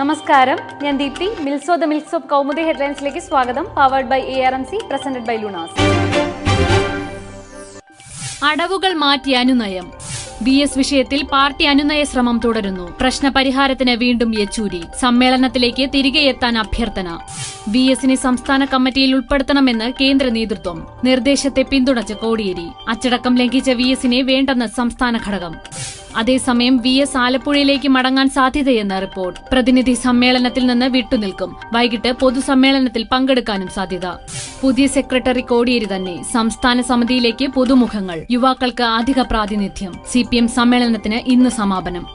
നമസ്കാരം. ഞാൻ ദീപ്തി. മിൽസോ ദ മിൽക്സ് ഓഫ് കൗമുദി ഹെഡ്ലൈൻസിലേക്ക് സ്വാഗതം. Powered by A R M C presented by Lunaz അടവുകൾ മാറ്റി അനുനയം. ബി എസ് വിഷയത്തിൽ പാർട്ടി അനുനയ ശ്രമം തുടരുന്നു. പ്രശ്നപരിഹാരത്തിന് വീണ്ടും യെച്ചൂരി. സമ്മേളനത്തിലേക്ക് തിരികെ എത്താൻ അഭ്യർത്ഥന. ബി എസിനെ സംസ്ഥാന കമ്മിറ്റിയിൽ ഉൾപ്പെടുത്തണമെന്ന് കേന്ദ്ര നേതൃത്വം. നിർദ്ദേശത്തെ പിന്തുണച്ച് കോടിയേരി. അച്ചടക്കം ലംഘിച്ച വി എസിനെ വേണ്ടെന്ന് സംസ്ഥാന ഘടകം. അതേസമയം വി എസ് ആലപ്പുഴയിലേക്ക് മടങ്ങാൻ സാധ്യതയെന്ന് റിപ്പോർട്ട്. പ്രതിനിധി സമ്മേളനത്തിൽ നിന്ന് വിട്ടുനിൽക്കും. വൈകിട്ട് പൊതുസമ്മേളനത്തിൽ പങ്കെടുക്കാനും സാധ്യത. പുതിയ സെക്രട്ടറി കോടിയേരി തന്നെ സംസ്ഥാന സമിതിയിലേക്ക് പുതുമുഖങ്ങൾ. യുവാക്കൾക്ക് അധിക പ്രാതിനിധ്യം. സി സമ്മേളനത്തിന് ഇന്ന് സമാപനം.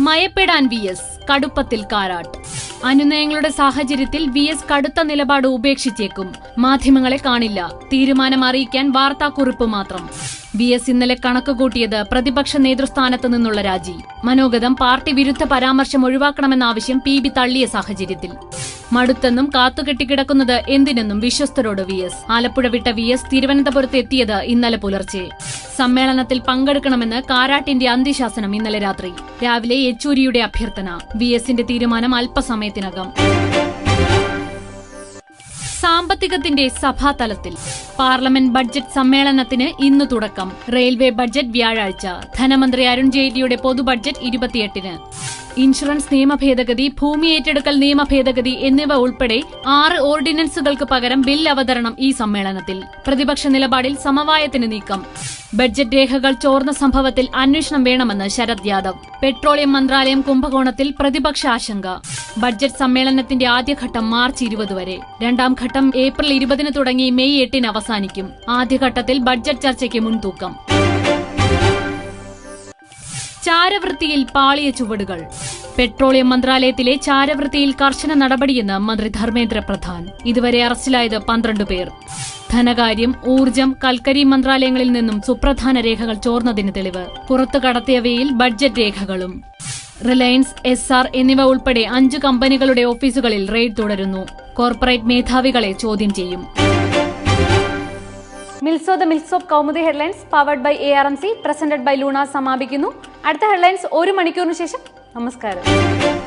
മയപ്പെടാൻ വി എസ്. കടുപ്പത്തിൽ കാരാട്ട്. അനുനയങ്ങളുടെ സാഹചര്യത്തിൽ വി എസ് കടുത്ത നിലപാട് ഉപേക്ഷിച്ചേക്കും. മാധ്യമങ്ങളെ കാണില്ല. തീരുമാനം അറിയിക്കാൻ വാർത്താക്കുറിപ്പ് മാത്രം. വി എസ് ഇന്നലെ കണക്ക് കൂട്ടിയത് പ്രതിപക്ഷ നേതൃസ്ഥാനത്ത് നിന്നുള്ള രാജി. മനോഗതം പാർട്ടി വിരുദ്ധ പരാമർശം ഒഴിവാക്കണമെന്ന ആവശ്യം പി ബി തള്ളിയ സാഹചര്യത്തിൽ. മടുത്തെന്നും കാത്തുകെട്ടിക്കിടക്കുന്നത് എന്തിനെന്നും വിശ്വസ്തരോട് വി എസ്. ആലപ്പുഴ വിട്ട വി എസ് തിരുവനന്തപുരത്ത് എത്തിയത് ഇന്നലെ പുലർച്ചെ. സമ്മേളനത്തിൽ പങ്കെടുക്കണമെന്ന് കാരാട്ടിന്റെ അന്ത്യശാസനം ഇന്നലെ രാത്രി. രാവിലെ യെച്ചൂരിയുടെ അഭ്യർത്ഥന. വി എസിന്റെ തീരുമാനം അല്പസമയത്തിനകം. സാമ്പത്തികത്തിന്റെ സഭാതലത്തിൽ പാർലമെന്റ് ബഡ്ജറ്റ് സമ്മേളനത്തിന് ഇന്ന് തുടക്കം. റെയിൽവേ ബഡ്ജറ്റ് വ്യാഴാഴ്ച. ധനമന്ത്രി അരുൺ ജെയ്റ്റ്ലിയുടെ പൊതു ബഡ്ജറ്റ് ഇരുപത്തിയെട്ടിന്. ഇൻഷുറൻസ് നിയമ ഭേദഗതി ഭൂമി ഏറ്റെടുക്കൽ നിയമ ഭേദഗതി എന്നിവ ഉൾപ്പെടെ ആറ് ഓർഡിനൻസുകൾക്ക് പകരം ബിൽ അവതരണം ഈ സമ്മേളനത്തിൽ. പ്രതിപക്ഷ നിലപാടിൽ സമവായത്തിന് നീക്കം. ബഡ്ജറ്റ് രേഖകൾ ചോർന്ന സംഭവത്തിൽ അന്വേഷണം വേണമെന്ന് ശരത് യാദവ്. പെട്രോളിയം മന്ത്രാലയം കുംഭകോണത്തിൽ പ്രതിപക്ഷ ആശങ്ക. ബഡ്ജറ്റ് സമ്മേളനത്തിന്റെ ആദ്യഘട്ടം മാർച്ച് ഇരുപത് വരെ. രണ്ടാം ഘട്ടം ഏപ്രിൽ ഇരുപതിന് തുടങ്ങി മെയ് എട്ടിന് അവസാനിക്കും. ആദ്യഘട്ടത്തിൽ ബഡ്ജറ്റ് ചർച്ചയ്ക്ക് മുൻതൂക്കം. ചാരവൃത്തിയിൽ പാളിയ ചുവടുകൾ. പെട്രോളിയം മന്ത്രാലയത്തിലെ ചാരവൃത്തിയിൽ കർശന നടപടിയെന്ന് മന്ത്രി ധർമ്മേന്ദ്ര പ്രധാൻ. ഇതുവരെ അറസ്റ്റിലായത് പന്ത്രണ്ട് പേർ. ധനകാര്യം ഊർജം കൽക്കരി മന്ത്രാലയങ്ങളിൽ നിന്നും സുപ്രധാന രേഖകൾ ചോർന്നതിന് തെളിവ്. പുറത്തു കടത്തിയവയിൽ ബഡ്ജറ്റ് രേഖകളും. റിലയൻസ് എസ് ആർ എന്നിവ ഉൾപ്പെടെ അഞ്ച് കമ്പനികളുടെ ഓഫീസുകളിൽ റെയ്ഡ് തുടരുന്നു. കോർപ്പറേറ്റ് മേധാവികളെ ചോദ്യം ചെയ്യും. മിൽസോ the mills of Kaumudi headlines powered by A R M C presented by Luna സമാപിക്കുന്നു. അടുത്ത ഹെഡ്ലൈൻസ് ഒരു മണിക്കൂറിന് ശേഷം നമസ്കാരം.